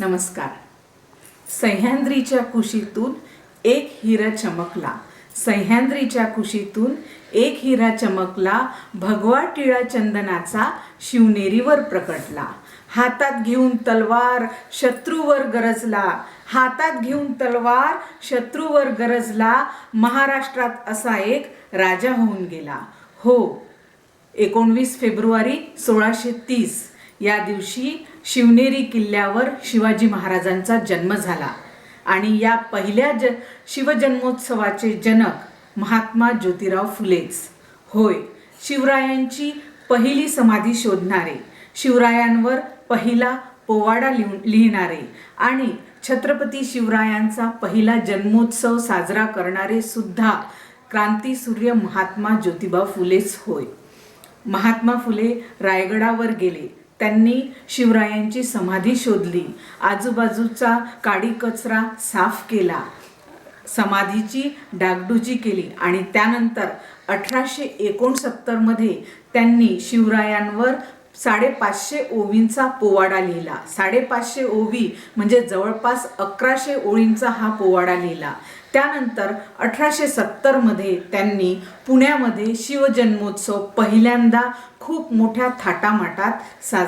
नमस्कार. सह्याद्रीच्या कुशीतून एक हिरा चमकला. सह्याद्रीच्या कुशीतून एक हिरा चमकला भगवा टिळा चंदनाचा शिवनेरीवर प्रकटला. हातात घेऊन तलवार शत्रूवर गरजला. हातात घेऊन तलवार शत्रूवर गरजला. महाराष्ट्रात असा एक राजा होऊन गेला. हो एकोणवीस फेब्रुवारी सोळाशे तीस. या दिवशी शिवनेरी किल्ल्यावर शिवाजी महाराजांचा जन्म झाला. आणि या पहिल्या ज शिवजन्मोत्सवाचे जनक महात्मा ज्योतिराव फुलेच. होय शिवरायांची पहिली समाधी शोधणारे शिवरायांवर पहिला पोवाडा लिहून लिहिणारे आणि छत्रपती शिवरायांचा पहिला जन्मोत्सव साजरा करणारे सुद्धा क्रांतीसूर्य महात्मा ज्योतिबा फुलेच होय. महात्मा फुले रायगडावर गेले. त्यांनी शिवरायांची समाधी शोधली. आजूबाजूचा काडी कचरा साफ केला. समाधीची डागडुजी केली आणि त्यानंतर अठराशे एकोणसत्तरमध्ये त्यांनी शिवरायांवर साडेपाचशे ओवींचा पोवाडा लिहिला. साडेपाचशे ओवी म्हणजे जवळपास अकराशे ओळींचा हा पोवाडा लिहिला. त्यानंतर अठराशे सत्तरमध्ये त्यांनी पुण्यामध्ये शिवजन्मोत्सव पहिल्यांदा खूप मोठ्या थाटामाटात साजरा